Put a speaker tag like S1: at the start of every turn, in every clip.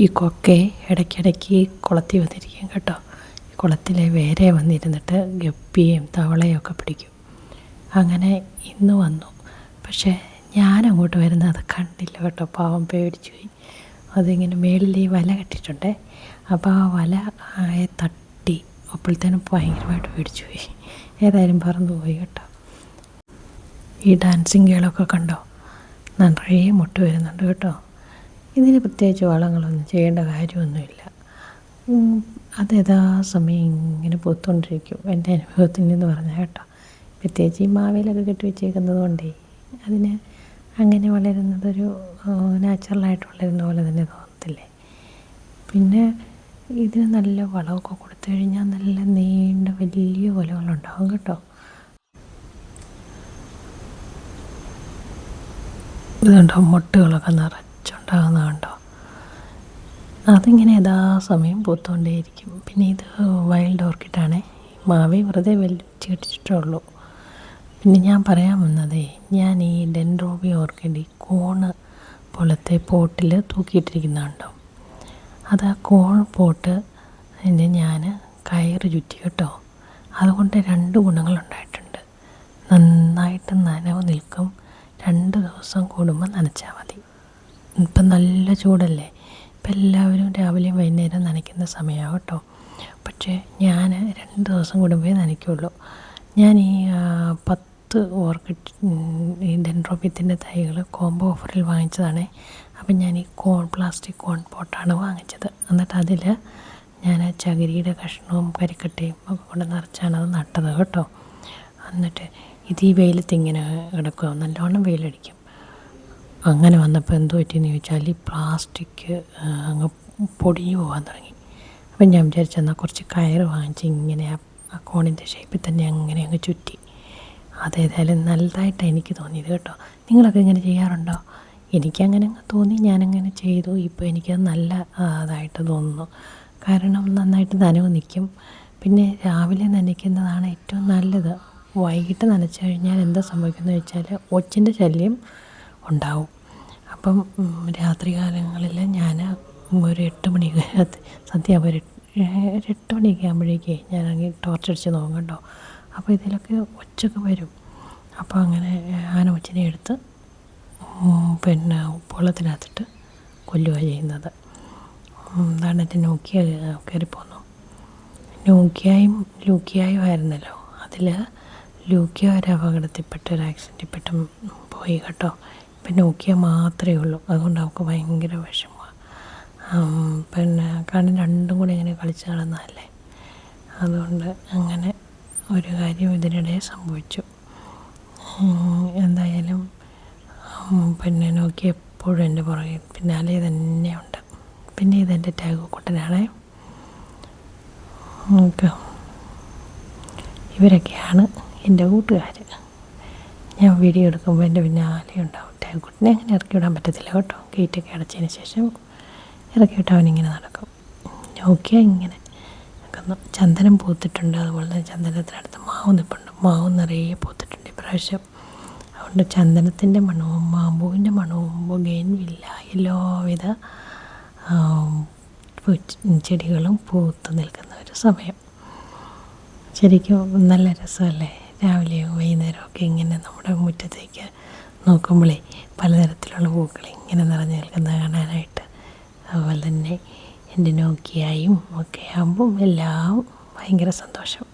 S1: ഈ കൊക്കെ ഇടയ്ക്കിടയ്ക്ക് കുളത്തിൽ വന്നിരിക്കും കേട്ടോ. കുളത്തിലെ വേരെ വന്നിരുന്നിട്ട് ഗപ്പിയും തവളയും ഒക്കെ പിടിക്കും. അങ്ങനെ ഇന്ന് വന്നു. പക്ഷേ ഞാൻ അങ്ങോട്ട് വരുന്നത് അത് കണ്ടില്ല കേട്ടോ. പാവം പേടിച്ചു പോയി. അതിങ്ങനെ മേളിൽ ഈ വല കെട്ടിയിട്ടുണ്ടേ. അപ്പോൾ ആ വല തട്ടി. അപ്പോഴത്തേനും ഭയങ്കരമായിട്ട് പേടിച്ചു പോയി. ഏതായാലും പറന്നു പോയി കേട്ടോ. ഈ ഡാൻസിങ് ഗേളൊക്കെ കണ്ടോ? നിറയെ മുട്ട് വരുന്നുണ്ട് കേട്ടോ. ഇതിന് പ്രത്യേകിച്ച് വളങ്ങളൊന്നും ചെയ്യേണ്ട കാര്യമൊന്നുമില്ല. അത് യഥാസമയം ഇങ്ങനെ പൂത്തുകൊണ്ടിരിക്കും എന്റെ അനുഭവത്തിൽ നിന്ന് പറഞ്ഞാൽ കേട്ടോ. പ്രത്യേകിച്ച് ഈ മാവേലൊക്കെ കെട്ടി വെച്ചേക്കുന്നത് കൊണ്ടേ അതിന് അങ്ങനെ വളരുന്നതൊരു നാച്ചുറലായിട്ട് വളരുന്ന പോലെ തന്നെ തോന്നത്തില്ലേ? പിന്നെ ഇതിന് നല്ല വളമൊക്കെ കൊടുത്തു കഴിഞ്ഞാൽ നല്ല നീണ്ട വലിയ കൊലകളുണ്ടാവും കേട്ടോ. ഇതുണ്ടോ മുട്ടുകളൊക്കെ നിറച്ചുണ്ടാകുന്ന കണ്ടോ? അതിങ്ങനെ യഥാസമയം പൂത്തുകൊണ്ടേയിരിക്കും പിന്നെ ഇത് വൈൽഡ് ഓർക്കിഡാണേ മാവി വെറുതെ വലിച്ചു കെട്ടിച്ചിട്ടുള്ളൂ പിന്നെ ഞാൻ പറയാൻ വന്നതേ ഞാൻ ഈ ഡെൻഡ്രോബി ഓർക്കിഡ് ഈ കോണ് പോലത്തെ പോട്ടിൽ തൂക്കിയിട്ടിരിക്കുന്നുണ്ടോ അത് ആ കോൺ പോട്ട് എന്റെ ഞാൻ കയറ് ചുറ്റി കേട്ടോ. അതുകൊണ്ട് രണ്ട് ഗുണങ്ങളുണ്ടായിട്ടുണ്ട്. നന്നായിട്ട് നനവ് നിൽക്കും. രണ്ട് ദിവസം കൂടുമ്പോൾ നനച്ചാൽ മതി. ഇപ്പം നല്ല ചൂടല്ലേ? ഇപ്പം എല്ലാവരും രാവിലെയും വൈകുന്നേരം നനയ്ക്കുന്ന സമയമാണ് കേട്ടോ. പക്ഷേ ഞാൻ രണ്ട് ദിവസം കൂടുമ്പോഴേ നനയ്ക്കുള്ളൂ. ഞാൻ ഈ പത്ത് ഓർക്കിഡ് ഈ ഡെൻഡ്രോബിയത്തിന്റെ തൈകൾ കോംബോ ഓഫറിൽ വാങ്ങിച്ചതാണ്. അപ്പം ഞാൻ ഈ കോൺ പ്ലാസ്റ്റിക് കോൺ പോട്ടാണ് വാങ്ങിച്ചത്. എന്നിട്ട് അതിൽ ഞാൻ ചകിരിയുടെ കഷ്ണവും കരിക്കട്ടയും ഒക്കെ കൊണ്ട് നിറച്ചാണ് അത് നട്ടത് കേട്ടോ. എന്നിട്ട് ഇത് ഈ വെയിലത്ത് ഇങ്ങനെ കിടക്കുക നല്ലോണം വെയിലടിക്കും. അങ്ങനെ വന്നപ്പോൾ എന്തോ പറ്റിയെന്ന് ചോദിച്ചാൽ ഈ പ്ലാസ്റ്റിക് അങ്ങ് പൊടിഞ്ഞു പോകാൻ തുടങ്ങി. അപ്പം ഞാൻ വിചാരിച്ചു എന്നാൽ കുറച്ച് കയർ വാങ്ങിച്ച് ഇങ്ങനെ ആ- കോണിന്റെ ഷേപ്പിൽ തന്നെ അങ്ങനെ അങ്ങ് ചുറ്റി. അതേതായാലും നല്ലതായിട്ട് എനിക്ക് തോന്നിയത് കേട്ടോ. നിങ്ങളൊക്കെ ഇങ്ങനെ ചെയ്യാറുണ്ടോ? എനിക്കങ്ങനെ അങ്ങ് തോന്നി ഞാനങ്ങനെ ചെയ്തു. ഇപ്പോൾ എനിക്കത് നല്ല ഇതായിട്ട് തോന്നുന്നു. കാരണം നന്നായിട്ട് നനവ് നിൽക്കും. പിന്നെ രാവിലെ നനയ്ക്കുന്നതാണ് ഏറ്റവും നല്ലത്. വൈകിട്ട് നനച്ചു കഴിഞ്ഞാൽ എന്താ സംഭവിക്കുന്നത് വെച്ചാൽ ഒച്ചിന്റെ ശല്യം ഉണ്ടാവും. അപ്പം രാത്രി രാത്രികാലങ്ങളിൽ ഞാൻ ഒരു എട്ട് മണി സന്ധ്യ ഒരു ഒരു എട്ട് മണിയൊക്കെ ആകുമ്പോഴേക്കേ ഞാൻ ടോർച്ചടിച്ച് നോക്കും കേട്ടോ. അപ്പോൾ ഇതിലൊക്കെ ഒച്ചൊക്കെ വരും. അപ്പോൾ അങ്ങനെ ആന ഒച്ചിനെ എടുത്ത് പിന്നെ ഉപ്പുവെള്ളത്തിനകത്തിട്ട് കൊല്ലുക ചെയ്യുന്നത്. അതാണ് എന്റെ നോക്കിയ കയറിപ്പോന്നു നോക്കിയായും ലൂക്കിയായും ആയിരുന്നല്ലോ. അതിൽ ലൂക്കിയ ഒരു അപകടത്തിൽപ്പെട്ട് ഒരു ആക്സിഡന്റിൽപ്പെട്ടും പോയി കേട്ടോ. ഇപ്പം നോക്കിയാൽ മാത്രമേ ഉള്ളൂ. അതുകൊണ്ട് അവൾക്ക് ഭയങ്കര വിഷമമാണ് പിന്നെ കാരണം രണ്ടും കൂടി ഇങ്ങനെ കളിച്ച് നടന്നതല്ലേ? അതുകൊണ്ട് അങ്ങനെ ഒരു കാര്യം ഇതിനിടെ സംഭവിച്ചു. എന്തായാലും പിന്നെ നോക്കി എപ്പോഴും എന്റെ പുറകെ പിന്നാലെ തന്നെയുണ്ട് പിന്നെ ഇതെന്റെ ടാഗ് കുട്ടനാണേ നമുക്ക് ഇവരൊക്കെയാണ് എന്റെ കൂട്ടുകാർ ഞാൻ വീഡിയോ എടുക്കുമ്പോൾ എന്റെ പിന്നാലെ ഉണ്ടാവും. ടാഗുട്ടിനെ അങ്ങനെ ഇറക്കി വിടാൻ പറ്റത്തില്ല കേട്ടോ. ഗേറ്റൊക്കെ അടച്ചതിന് ശേഷം ഇറക്കി വിട്ട് അവനിങ്ങനെ നടക്കും. നോക്കിയാൽ ഇങ്ങനെ നടക്കുന്നു. ചന്ദനം പൂത്തിട്ടുണ്ട്. അതുപോലെ തന്നെ ചന്ദനത്തിനടുത്ത് മാവ് നിൽപ്പുണ്ട് മാവ് നിറയെ പൂത്തിട്ടുണ്ട് ഇപ്രാവശ്യം. അതുകൊണ്ട് ചന്ദനത്തിന്റെ മണവും മാമ്പൂവിന്റെ മണവും ബൊഗൈൻ വില്ല എല്ലാവിധ ചെടികളും പൂത്ത് നിൽക്കുന്ന ഒരു സമയം. ശരിക്കും നല്ല രസമല്ലേ? രാവിലെയും വൈകുന്നേരമൊക്കെ ഇങ്ങനെ നമ്മുടെ മുറ്റത്തേക്ക് നോക്കുമ്പോഴേ പലതരത്തിലുള്ള പൂക്കൾ ഇങ്ങനെ നിറഞ്ഞു നിൽക്കുന്നത് കാണാനായിട്ട്. അതുപോലെ തന്നെ എന്റെ നോക്കിയായും ഒക്കെ ആകുമ്പം എല്ലാം ഭയങ്കര സന്തോഷം.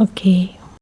S1: ഓക്കേ.